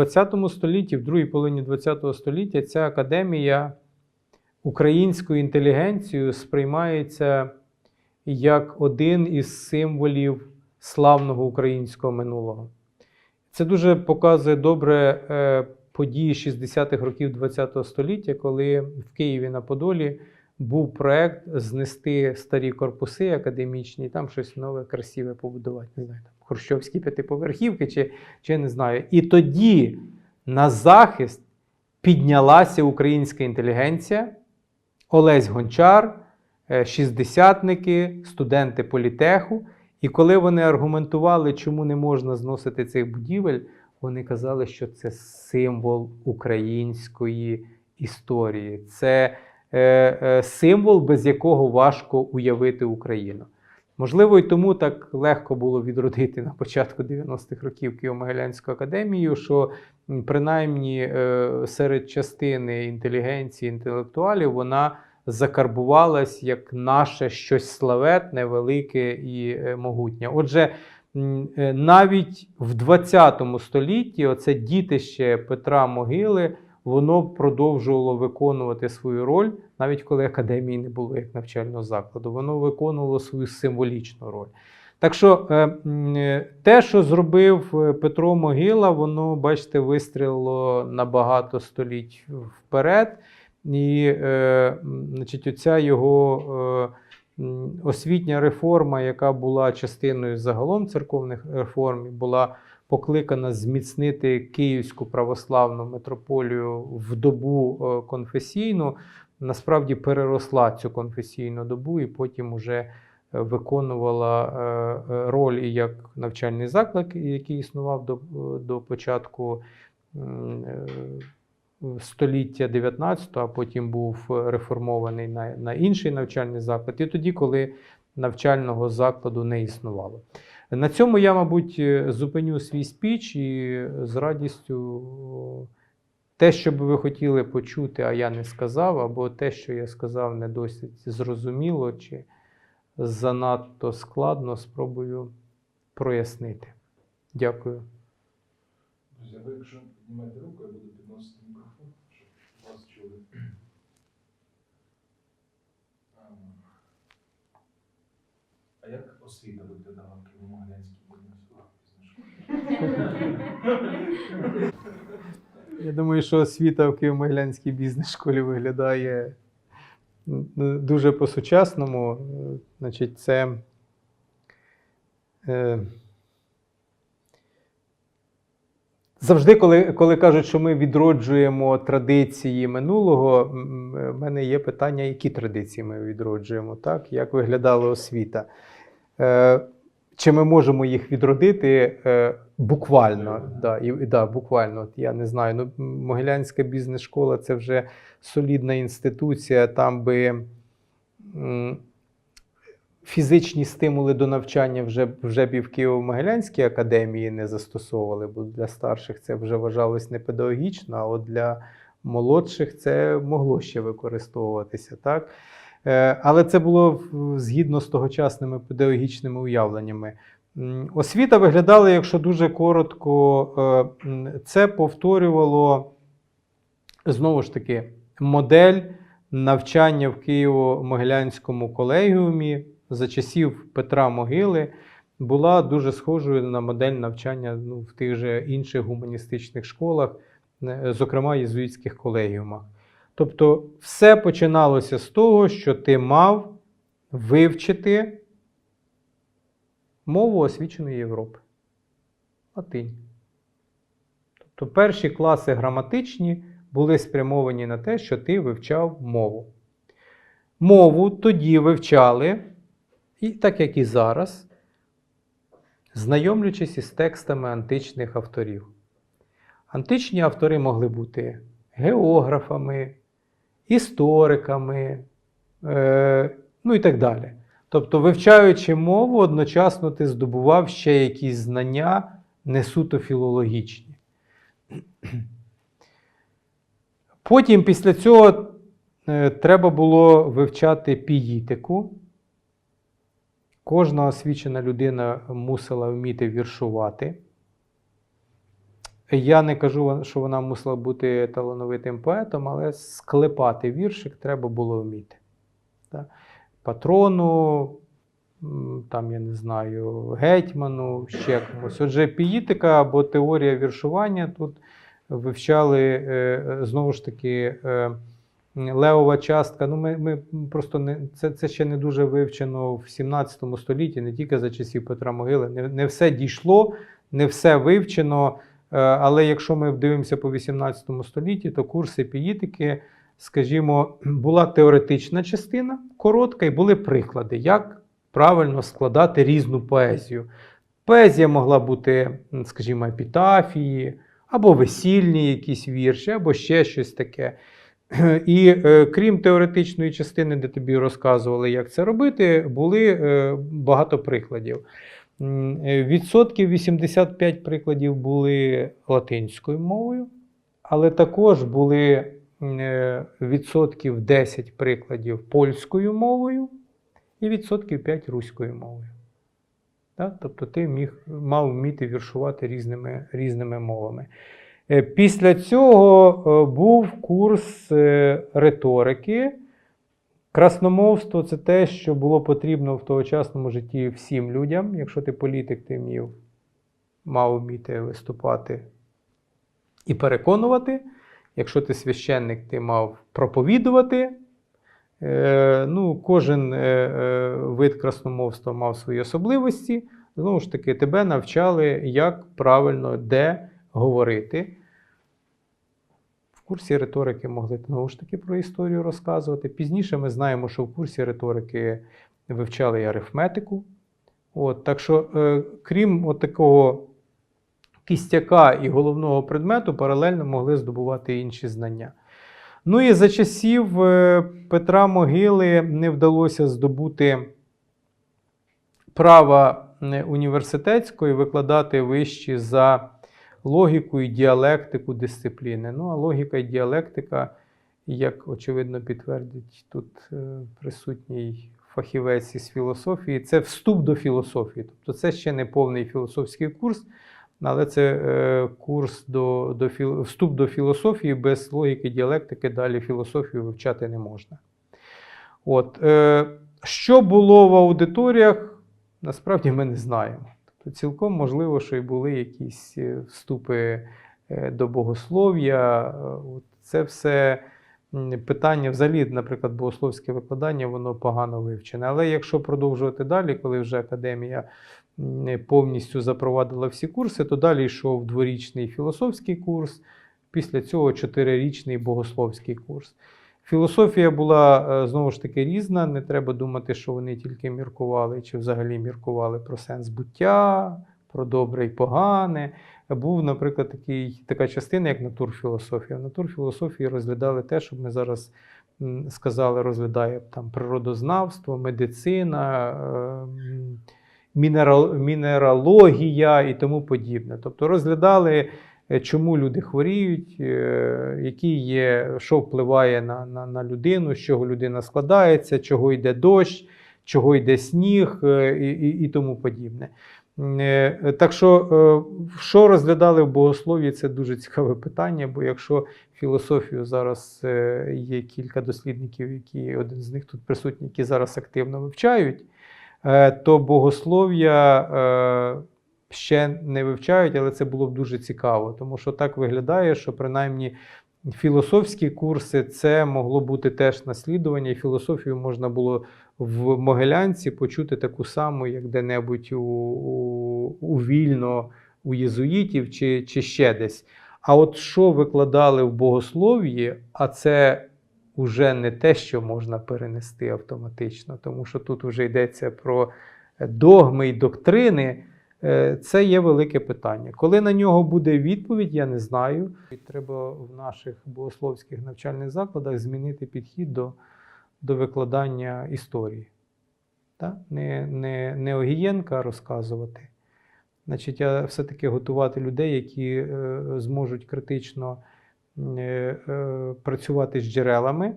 20 столітті, в другій половині ХХ століття, ця академія українською інтелігенцією сприймається як один із символів славного українського минулого. Це дуже показує добре е, події 60-х років ХХ століття, коли в Києві на Подолі був проект знести старі корпуси академічні, там щось нове, красиве побудувати. Не знаю, хрущовські п'ятиповерхівки, чи, чи не знаю. І тоді на захист піднялася українська інтелігенція, Олесь Гончар, е, шістдесятники, студенти політеху. І коли вони аргументували, чому не можна зносити цих будівель, вони казали, що це символ української історії. Це е, е, символ, без якого важко уявити Україну. Можливо, і тому так легко було відродити на початку 90-х років Києво-Могилянську академію, що принаймні е, серед частини інтелігенції, інтелектуалів вона закарбувалась як наше щось славетне, велике і е, могутнє. Отже, е, навіть в 20 столітті оце дітище Петра Могили воно продовжувало виконувати свою роль, навіть коли академії не було як навчального закладу. Воно виконувало свою символічну роль. Так що е, е, те, що зробив е, Петро Могила, воно, бачите, вистрілило на багато століть вперед. І значить, оця його освітня реформа, яка була частиною загалом церковних реформ, була покликана зміцнити Київську православну митрополію в добу е, конфесійну, насправді переросла цю конфесійну добу і потім уже е, виконувала е, роль і як навчальний заклад, який існував до, до початку століття 19, а потім був реформований на, на інший навчальний заклад, і тоді, коли навчального закладу не існувало. На цьому я, мабуть, е, зупиню свій спіч і з радістю те, що би ви хотіли почути, а я не сказав, або те, що я сказав, не досить зрозуміло чи занадто складно, спробую прояснити. Дякую. Друзі, ви якщо піднімаєте руку, я буду підносити мікрофон, щоб вас чули. А, як освіта виглядала в Києво-Могилянській бізнес? Я думаю, що освіта в Києво-Могилянській бізнес-школі виглядає дуже по-сучасному. Е, Значить, це е, завжди, коли, коли кажуть, що ми відроджуємо традиції минулого, м, в мене є питання, які традиції ми відроджуємо, так? Як виглядала освіта? Е, чи ми можемо їх відродити е, буквально? Да, і, і, да, буквально. От я не знаю. Ну, Могилянська бізнес-школа це вже солідна інституція, там би м, фізичні стимули до навчання вже, вже б і в Києво-Могилянській академії не застосовували, бо для старших це вже вважалось не педагогічно, а от для молодших це могло ще використовуватися. Так? Е, Але це було згідно з тогочасними педагогічними уявленнями. Освіта виглядала, якщо дуже коротко, е, це повторювало знову ж таки модель навчання в Києво-Могилянському колегіумі за часів Петра Могили була дуже схожою на модель навчання ну, в тих же інших гуманістичних школах, е, зокрема єзуїтських колегіумах. Тобто, все починалося з того, що ти мав вивчити мову освіченої Європи. Латинь. Тобто перші класи граматичні були спрямовані на те, що ти вивчав мову. Мову тоді вивчали, і так як і зараз, знайомлячись із текстами античних авторів. Античні автори могли бути географами, істориками, е, ну і так далі. Тобто, вивчаючи мову, одночасно ти здобував ще якісь знання не суто філологічні. Потім після цього е, треба було вивчати піїтику. Кожна освічена людина мусила вміти віршувати. Я не кажу, що вона мусила бути талановитим поетом, але склепати віршик треба було вміти. Так? Патрону, там, я не знаю, гетьману, ще комусь. Отже, піїтика або теорія віршування тут вивчали е, знову ж таки. е, Левова частка. Ну, ми, ми просто не це, це ще не дуже вивчено в 17 столітті, не тільки за часів Петра Могили. Не, не все дійшло, не все вивчено. Е, Але якщо ми дивимося по 18 столітті, то курси піїтики, скажімо, була теоретична частина коротка, і були приклади, як правильно складати різну поезію. Поезія могла бути, скажімо, епітафії, або весільні якісь вірші, або ще щось таке. І е, крім теоретичної частини, де тобі розказували, як це робити, були е, багато прикладів. Е, Відсотків 85 прикладів були латинською мовою, але також були е, відсотків 10 прикладів польською мовою і відсотків 5 руською мовою. Так? Тобто ти міг, мав вміти віршувати різними, різними мовами. Е, Після цього був курс риторики. Красномовство це те, що було потрібно в тогочасному житті всім людям. Якщо ти політик, ти мів, мав вміти виступати і переконувати. Якщо ти священник, ти мав проповідувати. Е, ну, кожен е, е, вид красномовства мав свої особливості. Знову ж таки, тебе навчали, як правильно де говорити. Курсі риторики могли знову ж таки про історію розказувати. Пізніше ми знаємо, що в курсі риторики вивчали і арифметику. От, так що, е, крім от такого кістяка і головного предмету, паралельно могли здобувати інші знання. Ну і за часів е, Петра Могили не вдалося здобути права е, університетської викладати вищі за логіку і діалектику дисципліни. Ну, а логіка і діалектика, як очевидно підтвердить тут е, присутній фахівець із філософії, це вступ до філософії. Тобто це ще не повний філософський курс, але це е, курс до, до філ... вступ до філософії без логіки діалектики, далі філософію вивчати не можна. От, е, що було в аудиторіях, насправді ми не знаємо. Тобто цілком можливо, що і були якісь е, вступи е, до богослов'я. Е, Це все питання, взагалі, наприклад, богословське викладання, воно погано вивчене. Але якщо продовжувати далі, коли вже академія повністю запровадила всі курси, то далі йшов дворічний філософський курс, після цього чотирирічний богословський курс. Філософія була е, знову ж таки різна. Не треба думати, що вони тільки міркували чи взагалі міркували про сенс буття, про добре і погане. Був, наприклад, такий, така частина, як натурфілософія. В натурфілософії розглядали те, що ми зараз сказали, розглядає там природознавство, медицина, е, мінерал- мінералогія і тому подібне. Тобто розглядали чому люди хворіють, е, які є, що впливає на, на, на людину, з чого людина складається, чого йде дощ, чого йде сніг е, і, і, і тому подібне. Е, Так що, е, що розглядали в богослов'ї, це дуже цікаве питання, бо якщо філософію зараз е, є кілька дослідників, які один з них тут присутній, які зараз активно вивчають, е, то богослов'я е, ще не вивчають, але це було б дуже цікаво, тому що так виглядає, що принаймні філософські курси це могло бути теж наслідування, і філософію можна було в Могилянці почути таку саму, як де-небудь у, у, у вільно у єзуїтів чи, чи ще десь. А от що викладали в богослов'ї, а це вже не те, що можна перенести автоматично, тому що тут вже йдеться про догми і доктрини. Е, Це є велике питання. Коли на нього буде відповідь, я не знаю. Треба в наших богословських навчальних закладах змінити підхід до, до викладання історії. Так? Не, не, не Огієнка розказувати. Значить, я все-таки готувати людей, які е, зможуть критично е, працювати з джерелами,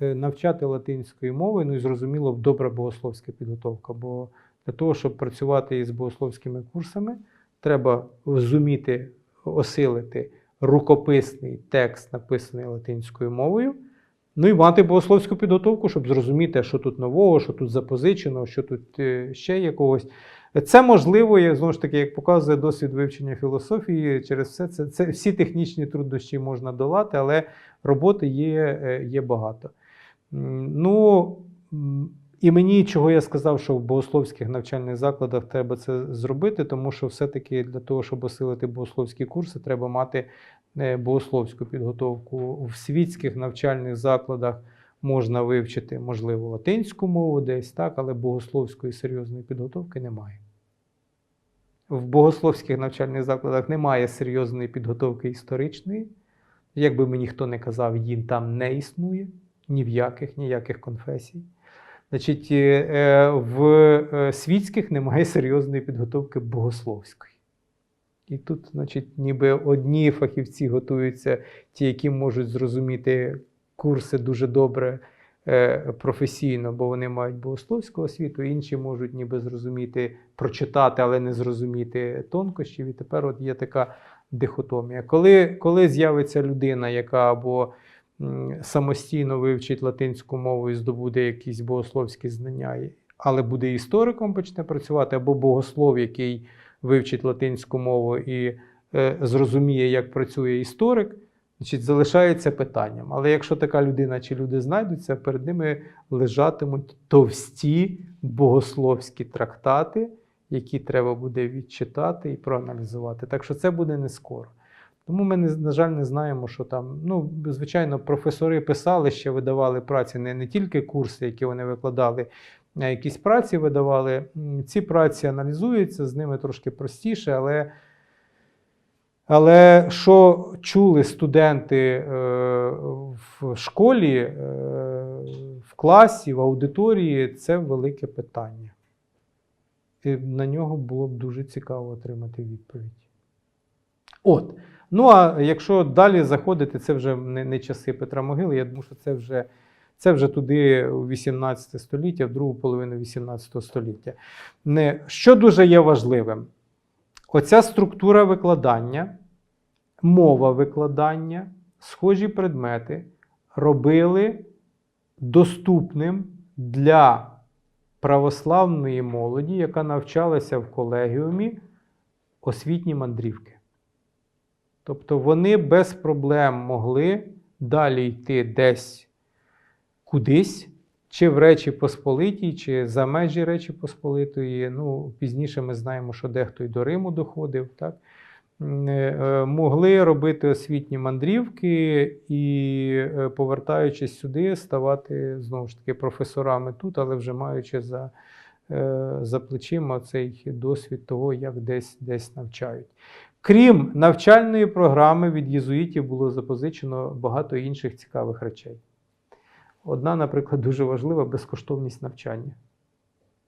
навчати латинської мови, ну і зрозуміло, добра богословська підготовка. Бо для того, щоб працювати із богословськими курсами, треба зуміти осилити рукописний текст, написаний латинською мовою. Ну і мати богословську підготовку, щоб зрозуміти, що тут нового, що тут запозичено, що тут е, ще якогось. Це можливо, знову ж таки, як показує досвід вивчення філософії, через все це, це всі технічні труднощі можна долати, але роботи є, е, є багато. Ну, і мені, чого я сказав, що в богословських навчальних закладах треба це зробити, тому що все-таки для того, щоб осилити богословські курси, треба мати е, богословську підготовку. В світських навчальних закладах можна вивчити, можливо, латинську мову десь, так, але богословської серйозної підготовки немає. В богословських навчальних закладах немає серйозної підготовки історичної. Як би мені ніхто не казав, її там не існує ні в яких, ніяких конфесій. Значить, е, е, в е, світських немає серйозної підготовки богословської. І тут, значить, ніби одні фахівці готуються, ті, які можуть зрозуміти курси дуже добре професійно, бо вони мають богословську освіту, інші можуть ніби зрозуміти, прочитати, але не зрозуміти тонкощів. І тепер от є така дихотомія. Коли, коли з'явиться людина, яка або самостійно вивчить латинську мову і здобуде якісь богословські знання, але буде істориком, почне працювати, або богослов, який вивчить латинську мову і е, зрозуміє, як працює історик, значить, залишається питанням. Але якщо така людина чи люди знайдуться, перед ними лежатимуть товсті богословські трактати, які треба буде відчитати і проаналізувати. Так що це буде не скоро. Тому ми, на жаль, не знаємо, що там. Ну, звичайно, професори писали ще, видавали праці, не, не тільки курси, які вони викладали, а якісь праці видавали. Ці праці аналізуються, з ними трошки простіше, але, але що чули студенти е, в школі, е, в класі, в аудиторії, це велике питання. І на нього було б дуже цікаво отримати відповідь. От. Ну, а якщо далі заходити, це вже не, не часи Петра Могили, я думаю, що це вже, це вже туди у 18 століття, в другу половину 18 століття. Не, що дуже є важливим? Оця структура викладання, мова викладання, схожі предмети робили доступним для православної молоді, яка навчалася в колегіумі освітні мандрівки. Тобто вони без проблем могли далі йти десь кудись, чи в Речі Посполитій, чи за межі Речі Посполитої. Ну, пізніше ми знаємо, що дехто й до Риму доходив. Так? Е, Могли робити освітні мандрівки і, е, повертаючись сюди, ставати знову ж таки професорами тут, але вже маючи за, е, за плечима цей досвід того, як десь, десь навчають. Крім навчальної програми, від єзуїтів було запозичено багато інших цікавих речей. Одна, наприклад, дуже важлива безкоштовність навчання.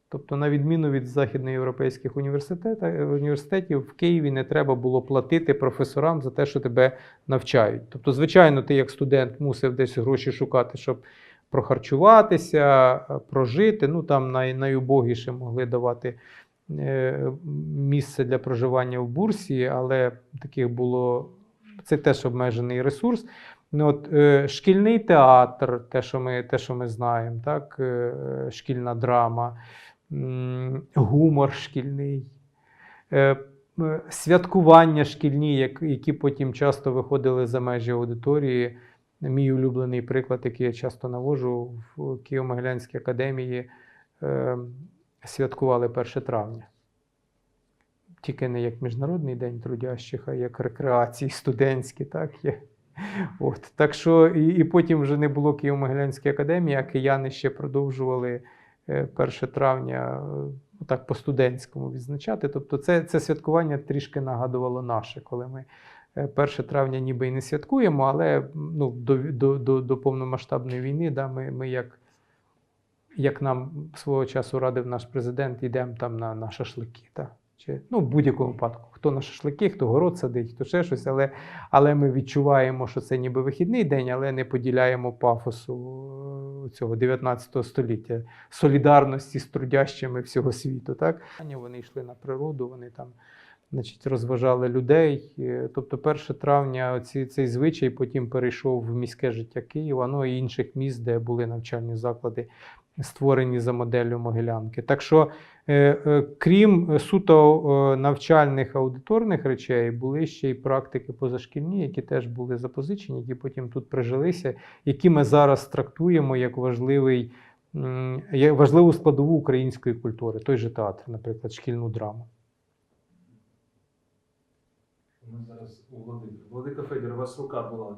Тобто, на відміну від західноєвропейських університетів, університетів, в Києві не треба було платити професорам за те, що тебе навчають. Тобто, звичайно, ти як студент мусив десь гроші шукати, щоб прохарчуватися, прожити. Ну там най, найубогіше могли давати е, місце для проживання в бурсі, але таких було це теж обмежений ресурс. Ну, от, е, шкільний театр, те, що ми, те, що ми знаємо, так? е, шкільна драма, гумор шкільний, е, е, святкування шкільні, як- які потім часто виходили за межі аудиторії. Мій улюблений приклад, який я часто навожу в Києво-Могилянській академії, е, святкували 1 травня. Тільки не як Міжнародний день трудящих, а як рекреації студентські, так є. От, так що і, і потім вже не було Києво-Могилянської академії, а кияни ще продовжували е, 1 травня е, так по-студентському відзначати. Тобто це, це святкування трішки нагадувало наше, коли ми е, 1 травня ніби і не святкуємо, але ну, до, до, до, до повномасштабної війни да, ми, ми як, як нам свого часу радив наш президент, йдемо там на, на шашлики. Та? Чи, ну, в будь-якому випадку, хто на шашлики, хто город садить, хто ще щось, але, але ми відчуваємо, що це ніби вихідний день, але не поділяємо пафосу е, цього 19 століття, солідарності з трудящими всього світу. Так? Вони йшли на природу, вони там значить, розважали людей. Е, Тобто 1 травня оці, цей звичай потім перейшов в міське життя Києва, ну і інших міст, де були навчальні заклади, створені за моделлю Могилянки. Так що, е, е, крім суто навчальних аудиторних речей, були ще й практики позашкільні, які теж були запозичені, які потім тут прижилися, які ми зараз трактуємо як важливий. важливу складову української культури, той же театр, наприклад, шкільну драму. Ми зараз у Владика. Владика Федір, у вас рука була.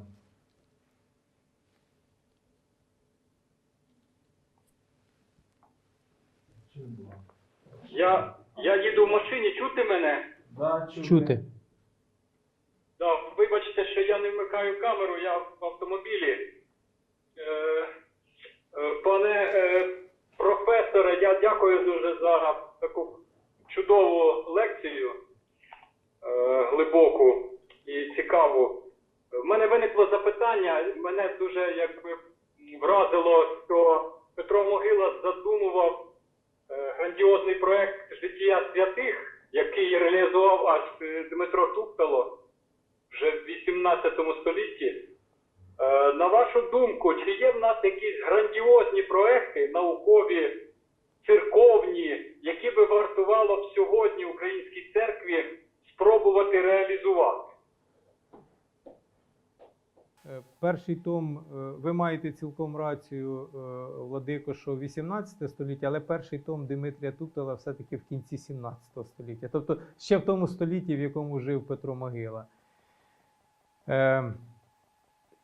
Чи не була? Я, я їду в машині, чути мене? Да, чути. Чути. Да, вибачте, що я не вмикаю камеру, я в автомобілі. Е, е, пане е, професоре, я дякую дуже за таку чудову лекцію, глибоку і цікаву. В мене виникло запитання, мене дуже якби вразило, що Петро Могила задумував е, грандіозний проект життя святих, який реалізував аж е, Дмитро Туптало вже в 18 столітті. Е, На вашу думку, чи є в нас якісь грандіозні проекти, наукові, церковні, які би вартувало б сьогодні українській церкві спробувати реалізувати? Е, Перший том, е, ви маєте цілком рацію, е, Владико, що 18 століття, але перший том Дмитрія Туптала все-таки в кінці 17 століття. Тобто ще в тому столітті, в якому жив Петро Могила.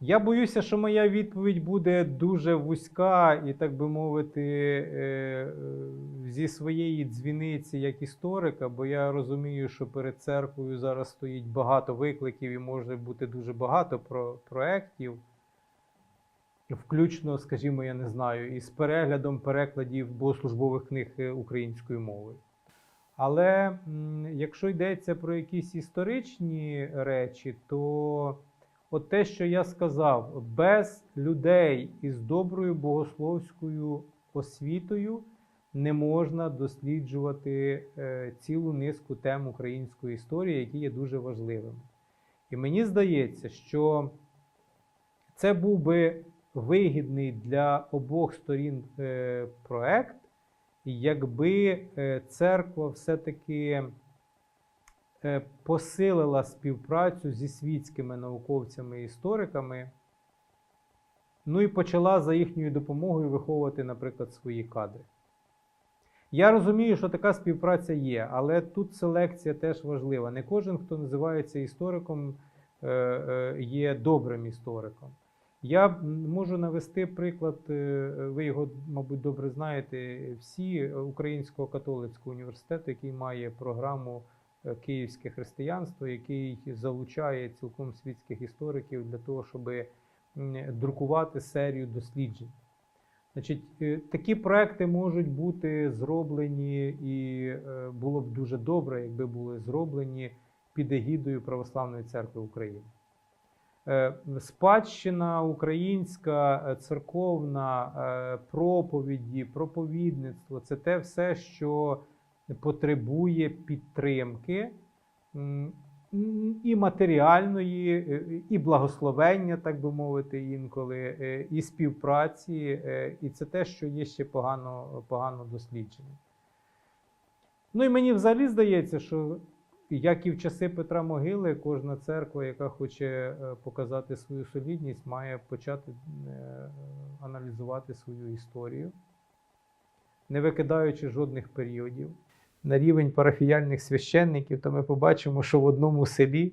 Я боюся, що моя відповідь буде дуже вузька і, так би мовити, е, е, зі своєї дзвіниці як історика, бо я розумію, що перед церквою зараз стоїть багато викликів і може бути дуже багато про проєктів, включно, скажімо, я не знаю, із переглядом перекладів богослужбових книг е, українською мовою. Але якщо йдеться про якісь історичні речі, то от те, що я сказав, без людей із доброю богословською освітою не можна досліджувати е, цілу низку тем української історії, які є дуже важливими. І мені здається, що це був би вигідний для обох сторін е, проект, якби е, церква все-таки посилила співпрацю зі світськими науковцями і істориками, ну і почала за їхньою допомогою виховувати, наприклад, свої кадри. Я розумію, що така співпраця є, але тут селекція теж важлива. Не кожен, хто називається істориком, е, е, є добрим істориком. Я можу навести приклад, е, ви його, мабуть, добре знаєте, всі е, Українського католицького університету, який має програму е, Київське християнство, який залучає цілком світських істориків для того, щоб друкувати серію досліджень. Значить, е, такі проекти можуть бути зроблені, і е, було б дуже добре, якби були зроблені під егідою Православної церкви України. Е, Спадщина українська, церковна, проповіді, проповідництво це те все, що потребує підтримки і матеріальної, е, і благословення, так би мовити, інколи, е, і співпраці, е, і це те, що є ще погано, погано досліджено. Ну і мені взагалі здається, що як і в часи Петра Могили, кожна церква, яка хоче е, показати свою солідність, має почати е, аналізувати свою історію, не викидаючи жодних періодів. На рівень парафіяльних священників, то ми побачимо, що в одному селі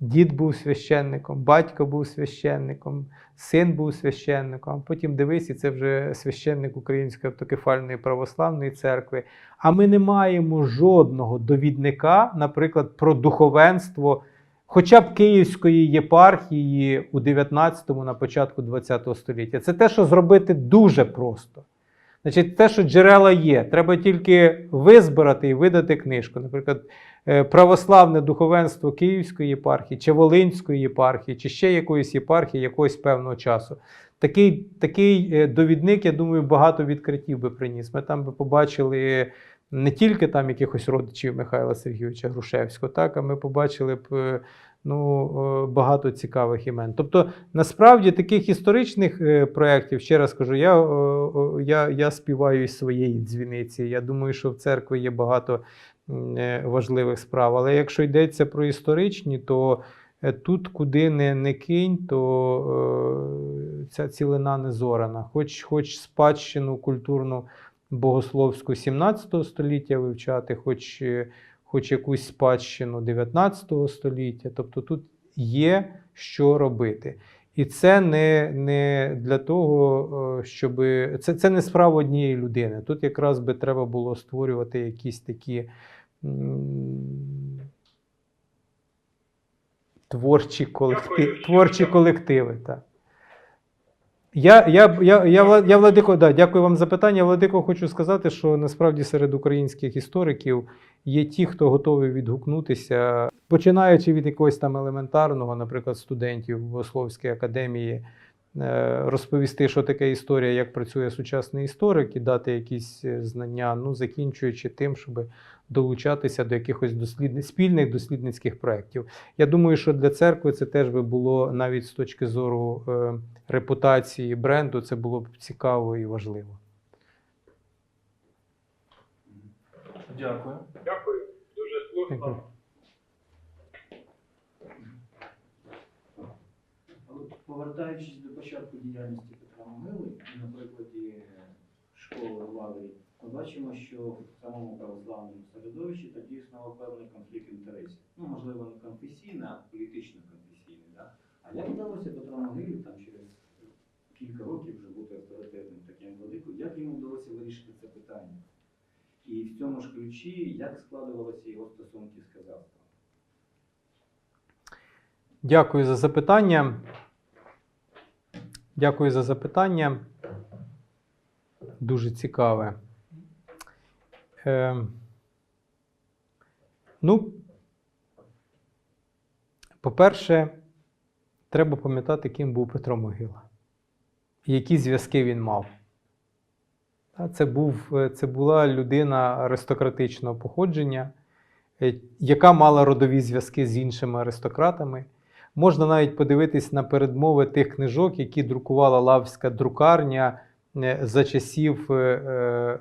дід був священником, батько був священником, син був священником, а потім дивись, і це вже священник Української автокефальної православної церкви. А ми не маємо жодного довідника, наприклад, про духовенство, хоча б Київської єпархії у 19-му, на початку 20-го століття. Це те, що зробити дуже просто. Значить, те, що джерела є, треба тільки визбирати і видати книжку. Наприклад, е, православне духовенство Київської єпархії, чи Волинської єпархії, чи ще якоїсь єпархії якогось певного часу. Такий, такий е, довідник, я думаю, багато відкриттів би приніс. Ми там би побачили не тільки там якихось родичів Михайла Сергійовича Грушевського, так, а ми побачили б е, ну, е, багато цікавих імен. Тобто, насправді таких історичних е, проєктів, ще раз кажу, я, е, я, я співаю із своєї дзвіниці. Я думаю, що в церкві є багато важливих справ. Але якщо йдеться про історичні, то тут куди не, не кинь, то ця цілина не зорана. Хоч, хоч спадщину культурну богословську 17 століття вивчати, хоч, хоч якусь спадщину 19 століття. Тобто тут є що робити. І це не, не для того, щоб це, це не справа однієї людини. Тут якраз би треба було створювати якісь такі творчі, колективи, творчі колективи. Так. Я, я, я, я, я Владико, да, дякую вам за питання. Владико, хочу сказати, що насправді серед українських істориків є ті, хто готовий відгукнутися, починаючи від якогось там елементарного, наприклад, студентів Богословської академії, е, розповісти, що таке історія, як працює сучасний історик, і дати якісь е, знання, ну, закінчуючи тим, щоб долучатися до якихось дослідни... спільних дослідницьких проєктів. Я думаю, що для церкви це теж би було навіть з точки зору е, репутації бренду, це було б цікаво і важливо. Дякую. Дякую, дуже слушно. Повертаючись до початку діяльності Петра Могили, на прикладі школи в Лаврі, ми бачимо, що в самому православному середовищі тоді існував певний конфлікт інтересів. Ну, можливо, не конфесійний, а політично-конфесійний. Да? А як вдалося Петру Могилі там через кілька років вже бути авторитетним таким владикою, як йому вдалося вирішити це питання? І в цьому ж ключі, як складувалися його стосунки з казахством? Дякую за запитання. Дякую за запитання. Дуже цікаве. Е, ну, по-перше, треба пам'ятати, ким був Петро Могила, які зв'язки він мав. Це, був, е, це була людина аристократичного походження, е, яка мала родові зв'язки з іншими аристократами. Можна навіть подивитись на передмови тих книжок, які друкувала Лавська друкарня за часів е, е,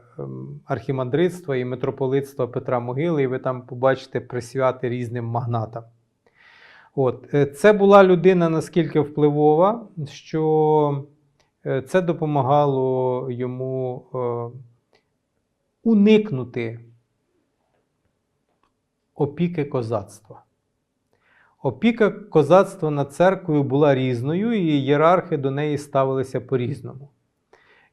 архімандритства і митрополитства Петра Могили, і ви там побачите присвяти різним магнатам. От. е, Це була людина наскільки впливова, що е, це допомагало йому е, уникнути опіки козацтва. Опіка козацтва над церквою була різною, і ієрархи до неї ставилися по-різному.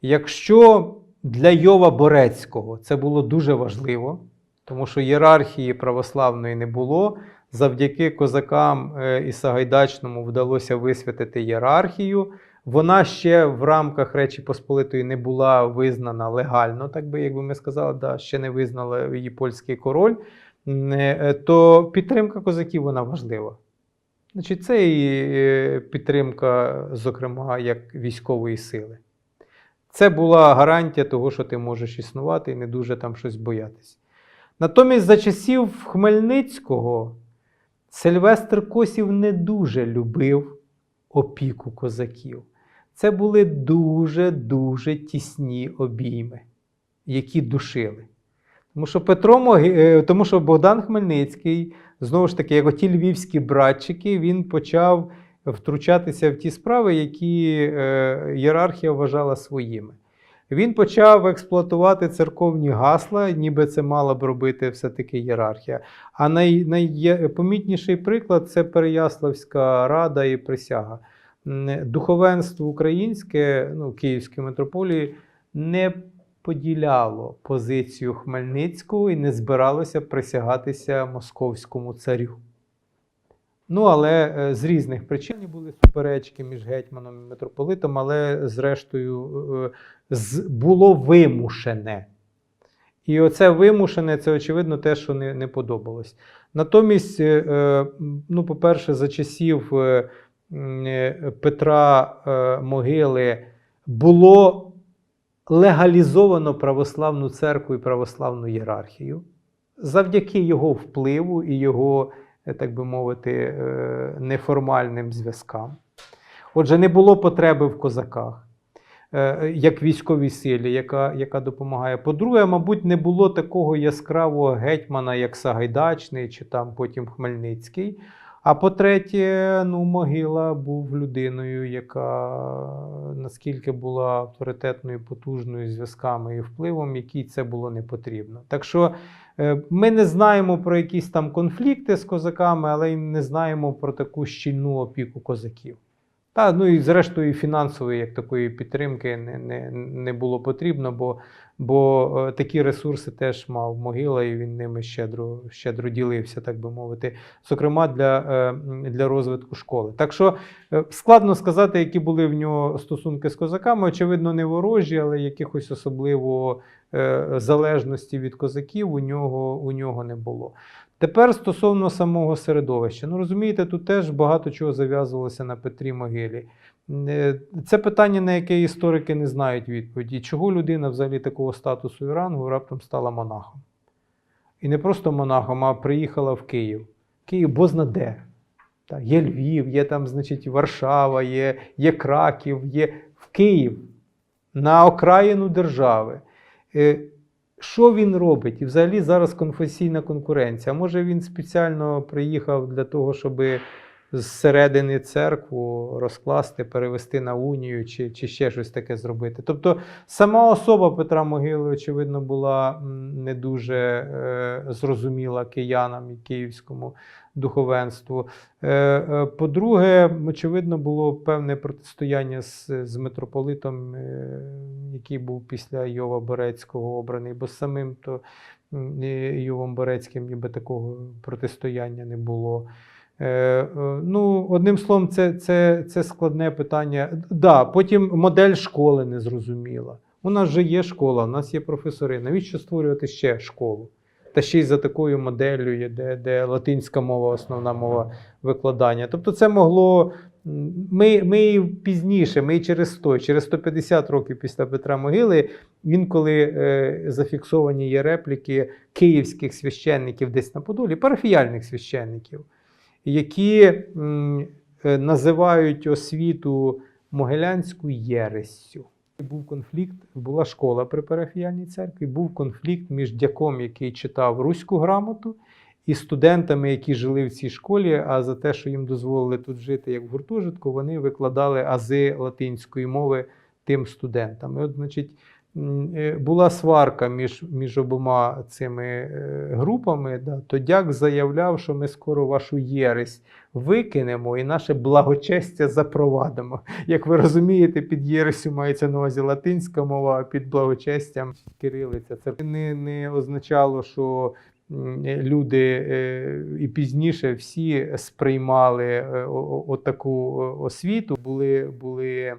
Якщо для Йова Борецького це було дуже важливо, тому що ієрархії православної не було, завдяки козакам е, і Сагайдачному вдалося висвятити ієрархію. Вона ще в рамках Речі Посполитої не була визнана легально, так би, якби ми сказали, да, ще не визнала її польський король. Е, то підтримка козаків вона важлива. Значить, це і е, підтримка, зокрема, як військової сили. Це була гарантія того, що ти можеш існувати і не дуже там щось боятися. Натомість, за часів Хмельницького Сильвестр Косів не дуже любив опіку козаків. Це були дуже-дуже тісні обійми, які душили. Тому що Петро Моги... е, тому що Богдан Хмельницький, знову ж таки, як оті львівські братчики, він почав втручатися в ті справи, які е, ієрархія вважала своїми. Він почав експлуатувати церковні гасла, ніби це мала б робити все-таки ієрархія. А най, найпомітніший приклад це Переяславська рада і присяга. Духовенство українське, ну, Київської митрополії, не поділяло позицію Хмельницького і не збиралося присягатися московському царю. Ну, але е, з різних причин були суперечки між гетьманом і митрополитом, але зрештою е, було вимушене. І оце вимушене, це очевидно те, що не, не подобалось. Натомість, е, е, ну, по-перше, за часів е, е, Петра е, Могили було легалізовано православну церкву і православну ієрархію завдяки його впливу і його, е, так би мовити, е, неформальним зв'язкам. Отже, не було потреби в козаках. е, Як військовій силі, яка, яка допомагає. По-друге, мабуть, не було такого яскравого гетьмана, як Сагайдачний чи там потім Хмельницький. А по-третє, ну, могила був людиною, яка наскільки була авторитетною, потужною зв'язками і впливом, якій це було не потрібно. Так що ми не знаємо про якісь там конфлікти з козаками, але й не знаємо про таку щільну опіку козаків. Та, ну і зрештою, фінансової як такої підтримки не, не, не було потрібно, бо, бо е, такі ресурси теж мав могила, і він ними щедро, щедро ділився, так би мовити, зокрема для, е, для розвитку школи. Так що е, складно сказати, які були в нього стосунки з козаками. Очевидно, не ворожі, але якихось особливо залежності від козаків у нього, у нього не було. Тепер стосовно самого середовища. Ну розумієте, тут теж багато чого зав'язувалося на Петрі Могилі. Е, Це питання, на яке історики не знають відповіді. Чого людина взагалі такого статусу і рангу раптом стала монахом? І не просто монахом, а приїхала в Київ. Київ бозна де. Та, є Львів, є там, значить, Варшава, є, є Краків, є в Київ на окраїну держави. Що він робить? І взагалі зараз конфесійна конкуренція. Може він спеціально приїхав для того, щоб зсередини церкву розкласти, перевести на унію чи, чи ще щось таке зробити. Тобто сама особа Петра Могили, очевидно, була не дуже е, зрозуміла киянам і київському духовенству. Е, е, По-друге, очевидно, було певне протистояння з, з митрополитом, е, який був після Йова Борецького обраний, бо самим то Йовом Борецьким ніби такого протистояння не було. Ну, одним словом, це, це, це складне питання. Да, потім модель школи не зрозуміла. У нас вже є школа, у нас є професори. Навіщо створювати ще школу? Та ще й за такою моделлю, де, де латинська мова основна мова викладання. Тобто, це могло. Ми, ми пізніше, ми через 100, через 150 років після Петра Могили, інколи е, зафіксовані є репліки київських священників десь на Подолі, парафіяльних священників, які е, називають освіту могилянську єрессю. Був конфлікт, була школа при парафіяльній церкві, був конфлікт між дяком, який читав руську грамоту, і студентами, які жили в цій школі, а за те, що їм дозволили тут жити як в гуртожитку, вони викладали ази латинської мови тим студентам. І от, значить, була сварка між, між обома цими е, групами. Да, то дяк заявляв, що ми скоро вашу єресь викинемо і наше благочестя запровадимо. Як ви розумієте, під єресю мається на увазі латинська мова, а під благочестям кирилиця. Це не, не означало, що люди е, і пізніше всі сприймали е, отаку е, освіту, були, були.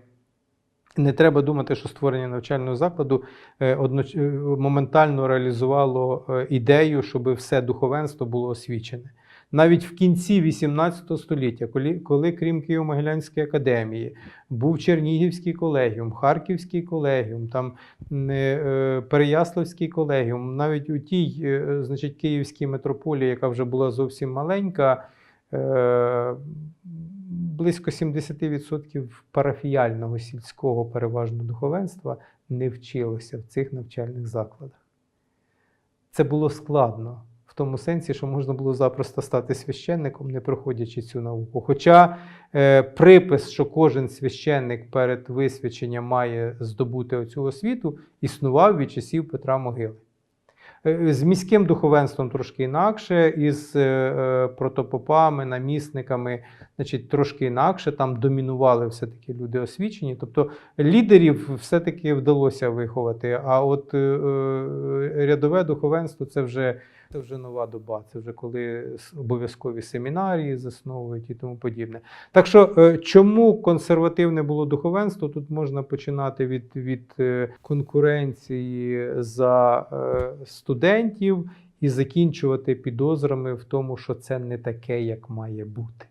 Не треба думати, що створення навчального закладу е, е, моментально реалізувало е, ідею, щоб все духовенство було освічене. Навіть в кінці XVIII століття, коли, коли крім Києво-Могилянської академії, був Чернігівський колегіум, Харківський колегіум, там е, Переяславський колегіум, навіть у тій, е, значить, Київській митрополії, яка вже була зовсім маленька, е, близько 70% парафіяльного сільського переважно духовенства не вчилося в цих навчальних закладах. Це було складно в тому сенсі, що можна було запросто стати священником, не проходячи цю науку. Хоча е, припис, що кожен священник перед висвяченням має здобути оцю освіту, існував від часів Петра Могили. Е, З міським духовенством трошки інакше, із е, е, протопопами, намісниками, значить, трошки інакше. Там домінували все-таки люди освічені. Тобто лідерів все-таки вдалося виховати. А от е, е, рядове духовенство це вже, це вже нова доба. Це вже коли обов'язкові семінарії засновують і тому подібне. Так що, е, чому консервативне було духовенство? Тут можна починати від, від е, конкуренції за е, студентів і закінчувати підозрами в тому, що це не таке, як має бути.